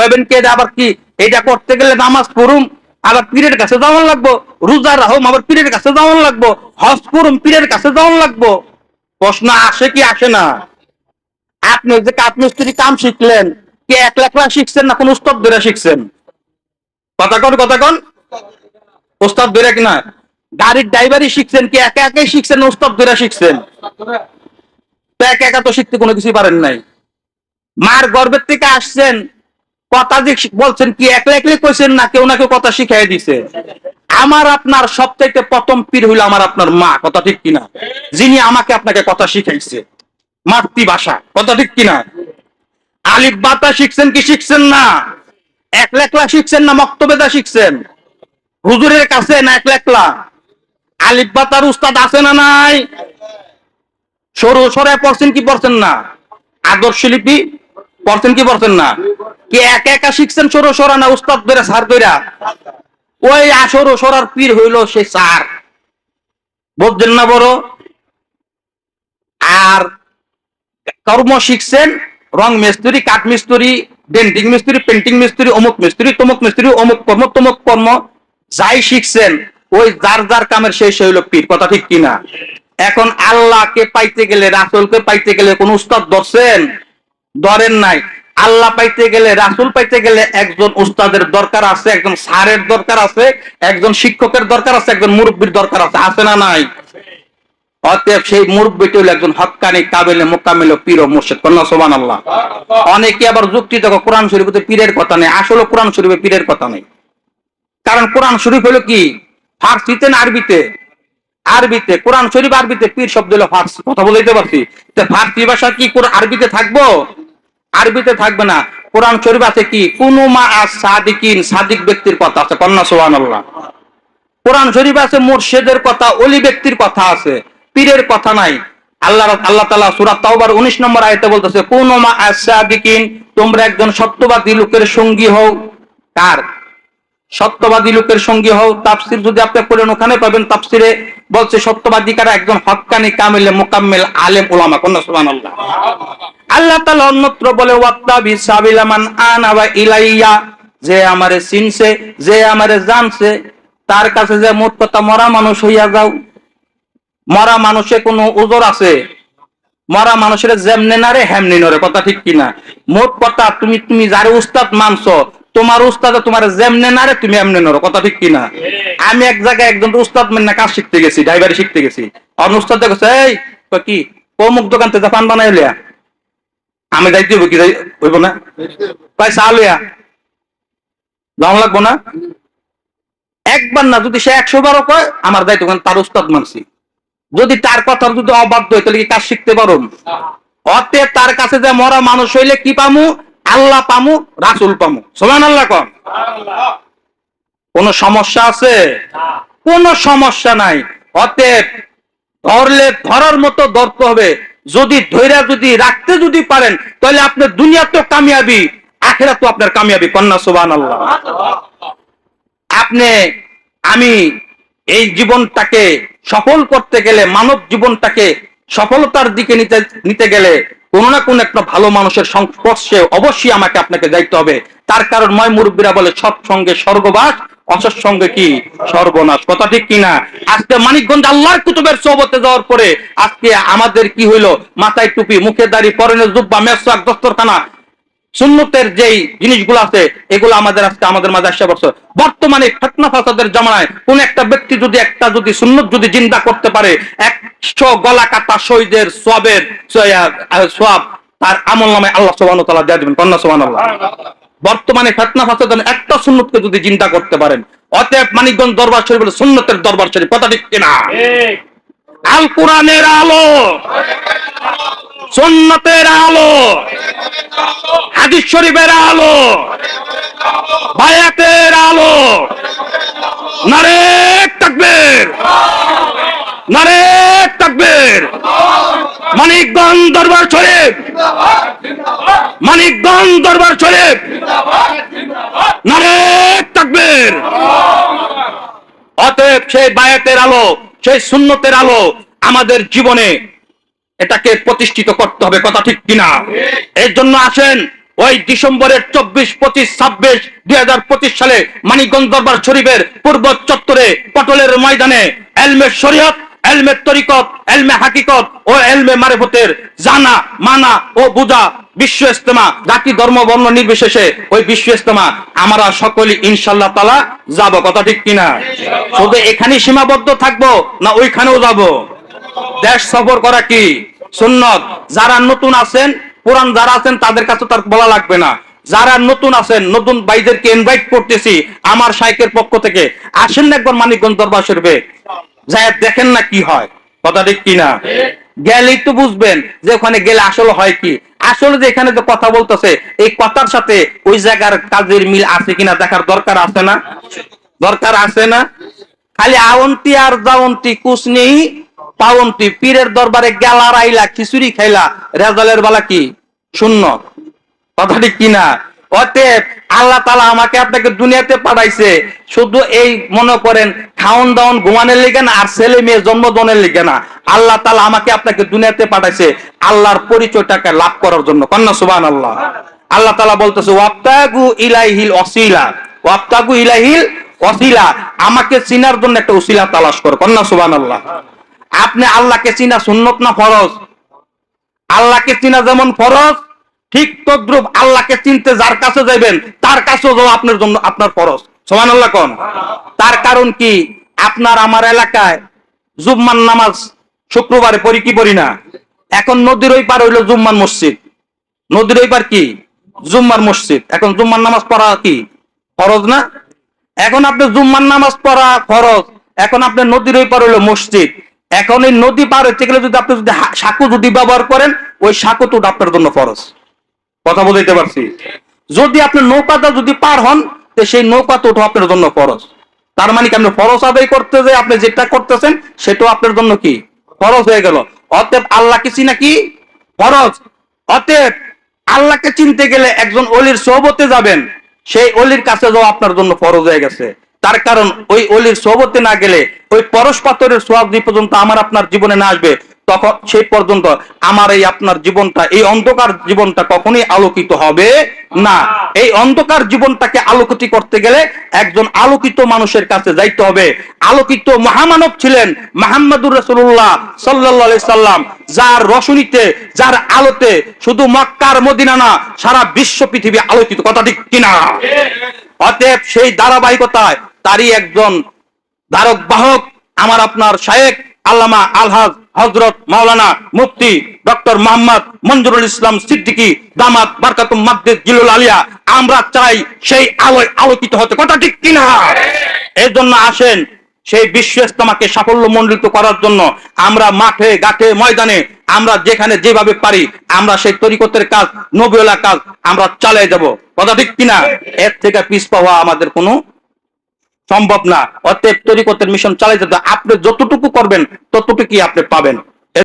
কইবেন কে আবার কি? এটা করতে গেলে নামাজ পড়ুম, আবার পীরের কাছে যাওয়ান লাগবো। রোজা রাহম, আবার পীরের কাছে যাওয়ান লাগবো। হজ করুম, পীরের কাছে যাওয়ান লাগবো। প্রশ্ন আসে কি আসে না? আপনি যে কাঠমিস্ত্রি কাম শিখলেন, কি এক লাখ টাকা শিখছেন না কোন উস্তাদ ধরে শিখছেন? কথা কন কথা কন। উস্তাদ ধরে কিনা? গাড়ির ড্রাইভারই শিখছেন কি, একা একাই শিখছেন না উস্তাদ ধরে শিখছেন? তো একা একা তো শিখতে কোনো কিছুই পারেন নাই। মার গর্বের থেকে আসছেন কথা যে বলছেন কি, একলা একলাই কইছেন না, কেউ না কেউ কথা শিখাই দিছে। আমার আপনার সবচাইতে প্রথম পীর হইল আমার আপনার মা, কথা ঠিক কিনা? যিনি আমাকে আপনাকে কথা শিখাইছে, মাতৃভাষা, কথা ঠিক কিনা? আলিফ বাতা শিখছেন কি শিখছেন না? এক লেখলা শিখছেন না, মক্তবেদা শিখছেন? হুজুরের কাছে না একলা একলা? আলিফ বাতার উস্তাদ আছে না নাই? সরু সরে পড়ছেন কি পড়ছেন না? আদর্শ লিপি পড়ছেন কি পড়ছেন না? কি একা একা শিখছেন সরু সরা না উস্তাদ সার ওই আসর সরার পীর হইল সে সার না বড়। আর কর্ম শিখছেন রং মিস্ত্রি, কাঠ মিস্ত্রি, ডেন্টিং মিস্ত্রি, পেন্টিং মিস্ত্রি, অমুক মিস্ত্রি, তমুক মিস্ত্রি, অমুক কর্ম, তমুক কর্ম। যাই শিখছেন, ওই যার যার কামের শেষ হইল পীর। কথা ঠিক কিনা এখন আল্লাহকে পাইতে গেলে, রাসুলকে পাইতে গেলে কোন উস্তাদ ধরছেন? ধরেন নাই। আল্লাহ পাইতে গেলে, রাসুল পাইতে গেলে একজন উস্তাদের দরকার আছে, একজন স্যারের দরকার আছে, একজন শিক্ষকের দরকার আছে, একজন মুরব্বীর দরকার আছে আছে না নাই? অতএব সেই মুরব্বীটি হলো একজন হক্কানি কাবেলে, মোকামিল পীর মুর্শিদ। কন্যা সোবান আল্লাহ অনেকে আবার যুক্তি দেখো, কোরআন শরীফে পীরের কথা নেই, আসলে কোরআন শরীফে পীরের কথা নেই। কারণ কোরআন শরীফ হলো কি? ফার্সিতে না আরবিতে? আরবিতে, কোরআন শরীফ আরবিতে পীর শব্দ হলো ফার্সি। কথা বলতে পারছি? ফার্সি ভাষা কি আরবিতে থাকব? আরবিতে থাকবে না, কোরআন শরীফ আছে কি? কুনুমা আস সাদিকিন, সাদিক ব্যক্তির কথা আছে, কন্যা সোহান আল্লাহ কোরআন শরীফ আছে, মুর্শেদের কথা, অলি ব্যক্তির কথা আছে, পীরের কথা নাই। আল্লাহ আল্লাহ তালা সুরাত তাওবার উনিশ নম্বর আয়তে বলতেছে কুনুমা আস সাদিকিন, তোমরা একজন সত্যবাদী লোকের সঙ্গী হও। কার? সত্যবাদী লোকের সঙ্গী হও। তাফসির যদি আপনি পড়েন, ওখানে পাবেন তাফসিরে বলছে, সত্যবাদী কারা? একজন হক্কানি কামিলে, মোকাম্মেল, আলেম ওলামা কন্যা সুবহানাল্লাহ। আল্লাহ তাআলা অন্যত্র বলে, ওয়াত্তাবি সাবিলামান আনাবা ইলাইয়া যে আমারে চিনছে, যে আমারে জানছে, তার কাছে যে মোট কথা মরা মানুষ হইয়া যাও, মরা মানুষে কোনো ওজোর আছে? মরা মানুষের যেমনে না রে হেমনি নরে কথা ঠিক কিনা? মোট কথা তুমি তুমি যারে উস্তাদ মানছো, তোমার উস্তাদ তোমার যেমনে না রে তুমি এমনি নরো কথা ঠিক কিনা? আমি এক জায়গায় একজন উস্তাদ মানে কাজ শিখতে গেছি, ড্রাইভারি শিখতে গেছি। অন উস্তাদ দেখছে এই কি অমুক দোকান থেকে পান বানাই লিয়া আমি যাইতে হইব কি হইব না? কয় চা লইয়া যাওয়া লাগবো না? একবার না, যদি সে একশো বারো কয়, আমার দায়িত্ব তার উস্তাদ মানছি। যদি তার কথা যদি অবাধ্য হয়, তাহলে কি কাজ শিখতে পারো অতএব তার কাছে যে মরা মানুষ হইলে কি পামু? আল্লাহ পামু, রাসুল পামু। সমান আল্লাহ কম কোন সমস্যা আছে? কোন সমস্যা নাই। অতএব ধরলে, ধরার মতো ধরতে হবে। যদি ধৈর্য যদি রাখতে যদি পারেন, তাহলে আপনার দুনিয়া তো কামিয়াবি আখেরা তো আপনার কামিয়াবি, কন্যা সুবান আল্লাহ আপনি, আমি এই জীবনটাকে সফল করতে গেলে, মানব জীবনটাকে সফলতার দিকে নিতে নিতে গেলে কোন না কোন একটা ভালো মানুষের সংস্পর্শে অবশ্যই আমাকে আপনাকে যাইতে হবে। তার কারণ, ময় মুরব্বীরা বলে, সৎসঙ্গে স্বর্গবাস অসৎ সঙ্গে কি সর্বনাশ? কথা ঠিক কিনা? আজকে মানিকগঞ্জ আল্লাহর কুতুবের সোবতে যাওয়ার পরে আজকে আমাদের কি হইল? মাথায় টুপি, মুখে দাড়ি, পরনে জুব্বা মেসাক দস্তরখানা, সুন্নতের যেই জিনিসগুলো আছে, এগুলো আমাদের আজকে আমাদের মাঝে আসে বছর বর্তমানে ফেতনা ফাসাদের জামানায় কোন একটা ব্যক্তি যদি একটা যদি সুন্নত যদি জিন্দা করতে পারে, একশো গলা কাটা শহীদের সবের সব তার আমল নামে আল্লাহ সোবান তালা দিয়ে দেবেন। কন্যা সোবান আল্লাহ বর্তমানে ফেতনা ফাসাদের একটা সুন্নতকে যদি চিন্তা করতে পারেন অতএব মানিকগঞ্জ দরবার শরীফ বলে সুন্নতের দরবার শরীফ কথা ঠিক কিনা? আল কোরআনের আলো সুন্নতের আলো হাদিস শরীফের আলো বায়াতের আলো নারে তাকবীর। নারে তাকবীর। মানিকগঞ্জ দরবার শরীফ। মানিকগঞ্জ দরবার শরীফ। নারে তাকবীর। অতএব সেই বায়াতের আলো, সেই সুন্নতের আলো আমাদের জীবনে এটাকে প্রতিষ্ঠিত করতে হবে, কথা ঠিক কিনা? এর জন্য আসেন, ওই ডিসেম্বরের চব্বিশ, পঁচিশ, ছাব্বিশ, দুই হাজার পঁচিশ সালে মানিকগঞ্জ দরবার শরীফের পূর্ব চত্বরে পটলের ময়দানে এলমের শরীয়ত এলমের তরিকত, এলমে হাকিকত ও এলমে মারেফতের জানা, মানা ও বুঝা বিশ্ব ইস্তেমা জাতি, ধর্ম, বর্ণ নির্বিশেষে ওই বিশ্ব ইস্তেমা আমরা সকলে ইনশাল্লাহ তালা যাব। কথা ঠিক কিনা? শুধু এখানেই সীমাবদ্ধ থাকব না ওইখানেও যাব? দেশ সফর করা কি? সুন্নত। যারা নতুন আছেন, পুরান যারা আছেন, তাদের কাছে তার বলা লাগবে না। যারা নতুন আছেন, নতুন ভাইদেরকে ইনভাইট করতেছি আমার সাইকের পক্ষ থেকে। আসেন না একবার মানিকগঞ্জ দরবার শরীফে। যাই দেখেন না কি হয়। কথা ঠিক কিনা? গেলেই তো বুঝবেন যে ওখানে গেলে আসলে হয় কি। আসলে যে এখানে যে কথা বলতেছে এই কথার সাথে ওই জায়গার কাজের মিল আছে কিনা দেখার দরকার আছে না? দরকার আছে না? খালি আওন্তি আর দাওন্তি কুছ নেই পাওন্তি পীরের দরবারে গেলা রাইলা খিচুড়ি খাইলা রেজালের বেলা কি? শূন্য। কথা ঠিক কিনা? অতএব আল্লাহ তালা আমাকে আপনাকে দুনিয়াতে পাঠাইছে। শুধু এই মনে করেন খাওন দাওন ঘুমানোর লিগে না, আর ছেলে মেয়ে জন্মদনের লিগে না। আল্লাহ তালা আমাকে আপনাকে দুনিয়াতে পাঠাইছে আল্লাহর পরিচয়টাকে লাভ করার জন্য। কন্যা সুবান আল্লাহ আল্লাহ তালা বলতেছে ওয়াপ্তাগু ইলাইহিল অসিলা ওয়াপ্তাগু ইলাইহিল অসিলা আমাকে চিনার জন্য একটা উসিলা তালাশ করো। কন্যা সুবান আল্লাহ আপনি আল্লাহকে চিনা সুন্নত না ফরজ? আল্লাহকে চিনা যেমন ফরজ, ঠিক তদ্রুপ আল্লাহকে চিনতে যার কাছে যাবেন তার কাছেও যাওয়া আপনার জন্য, আপনার ফরজ। সমান আল্লাহ কোন? তার কারণ কি? আপনার আমার এলাকায় জুম্মান নামাজ শুক্রবারে পড়ি কি পড়ি না? এখন নদীর ওই পার হইল জুম্মান মসজিদ। নদীর ওই পার কি? জুম্মার মসজিদ। এখন জুম্মার নামাজ পড়া কি? ফরজ না? এখন আপনি জুম্মার নামাজ পড়া ফরজ। এখন আপনি নদীর ওই পার হইল মসজিদ। এখন এই নদী পার হইতে গেলে যদি আপনি যদি সাঁকো যদি ব্যবহার করেন, ওই সাঁকো তো আপনার জন্য ফরজ। কথা বলতে পারছি? যদি আপনি নৌকাটা যদি পার হন তো সেই নৌকা তো ওঠা আপনার জন্য ফরজ তার মানে কি আপনি ফরজ আদায় করতে যে আপনি যেটা করতেছেন, সেটাও আপনার জন্য কি? ফরজ হয়ে গেল। অতএব আল্লাহকে চিনা কি? ফরজ। অতএব আল্লাহকে চিনতে গেলে একজন অলির সোহবতে যাবেন, সেই অলির কাছে যাওয়া আপনার জন্য ফরজ হয়ে গেছে। তার কারণ ওই অলির সোহবতে না গেলে ওই পরশ পাথরের সোয়াব যে পর্যন্ত আমার আপনার জীবনে না আসবে, তখন সেই পর্যন্ত আমার এই আপনার জীবনটা, এই অন্ধকার জীবনটা কখনোই আলোকিত হবে না। এই অন্ধকার জীবনটাকে আলোকিত করতে গেলে একজন আলোকিত মানুষের কাছে যাইতে হবে। আলোকিত মহামানব ছিলেন মাহমুদুর রসুল্লাহ সাল্লাহ সাল্লাম, যার রশনীতে, যার আলোতে শুধু মক্কার মদিনা না, সারা বিশ্ব পৃথিবী আলোকিত। কথা ঠিক কিনা? অতএব সেই ধারাবাহিকতায় তারই একজন ধারক, বাহক, আমার আপনার শায়েক আল্লামা আলহাজ হজরত মাওলানা মুফতি ডক্টর মোহাম্মদ মঞ্জুরুল ইসলাম সিদ্দিকী দামাত বারকাতুম মাদ্দিদ জিলুল আলিয়া। আমরা চাই সেই আলোয় আলোকিত হতে। কথা ঠিক কিনা? এর জন্য আসেন সেই বিশ্ব ইস্তেমাকে সাফল্য মণ্ডিত করার জন্য আমরা মাঠে, ঘাটে, ময়দানে আমরা যেখানে যেভাবে পারি, আমরা সেই তরিকতের কাজ নবীলা কাজ আমরা চালিয়ে যাব। কথা ঠিক কিনা? এর থেকে পিস পাওয়া আমাদের কোনো সম্ভব না। অতএব করতে মিশন চালাই যেতে আপনি যতটুকু করবেন ততটুকুই আপনি পাবেন।